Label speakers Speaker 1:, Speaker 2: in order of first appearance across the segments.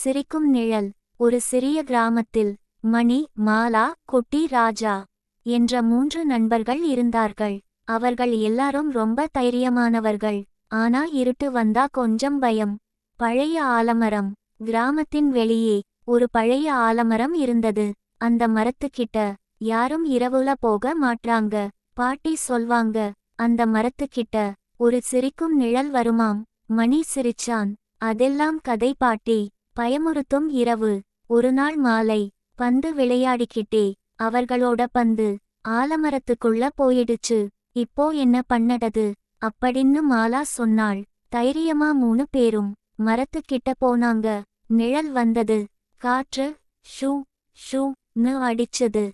Speaker 1: சிரிக்கும் நிழல். ஒரு சிறிய கிராமத்தில் மணி மாலா குட்டி ராஜா என்ற மூன்று நண்பர்கள் இருந்தார்கள். அவர்கள் எல்லாரும் ரொம்ப தைரியமானவர்கள். ஆனா இருட்டு வந்தா கொஞ்சம் பயம். பழைய ஆலமரம். கிராமத்தின் வெளியே ஒரு பழைய ஆலமரம் இருந்தது. அந்த மரத்துக்கிட்ட யாரும் இரவுல போக மாட்றாங்க. பாட்டி சொல்வாங்க அந்த மரத்துக்கிட்ட ஒரு சிரிக்கும் நிழல் வருமாம் மணி சிரிச்சான். அதெல்லாம் கதை பாட்டி. பயமுறுத்தும் இரவு. ஒரு நாள் மாலை பந்து விளையாடிக்கிட்டே அவர்களோட பந்து ஆலமரத்துக்குள்ள போயிடுச்சு. இப்போ என்ன பண்ணடது அப்படின்னு மாலா சொன்னாள். தைரியமா மூணு பேரும் மரத்துக்கிட்ட போனாங்க. நிழல் வந்தது. காற்று ஷூ ஷூன்னு அடிச்சது.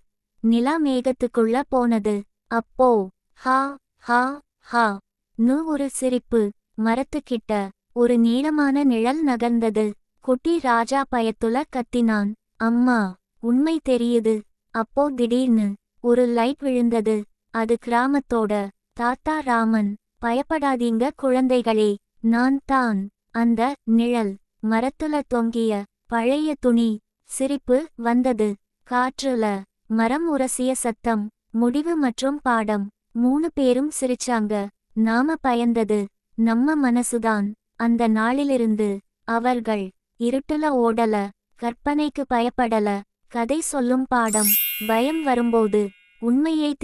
Speaker 1: நிலா மேகத்துக்குள்ள போனது. அப்போ ஹா ஹா ஹா நு ஒரு சிரிப்பு மரத்துக்கிட்ட ஒரு நீளமான நிழல் நகர்ந்தது. குட்டி ராஜா பயத்துல கத்தினான். அம்மா உண்மை தெரியுது. அப்போ திடீர்னு ஒரு லைட் விழுந்தது. அது கிராமத்தோட. தாத்தா ராமன் பயப்படாதீங்க குழந்தைகளே. நான் தான். அந்த நிழல் மரத்துல தொங்கிய பழைய துணி சிரிப்பு வந்தது. காற்றுல மரம் உரசிய சத்தம் முடிவு மற்றும் பாடம். மூணு பேரும் சிரிச்சாங்க. நாம பயந்தது நம்ம மனசுதான். அந்த நாளிலிருந்து அவர்கள் இருட்டுல ஓடல கற்பனைக்கு பயப்படல. கதை சொல்லும் பாடம் பயம் வரும்போது உண்மையை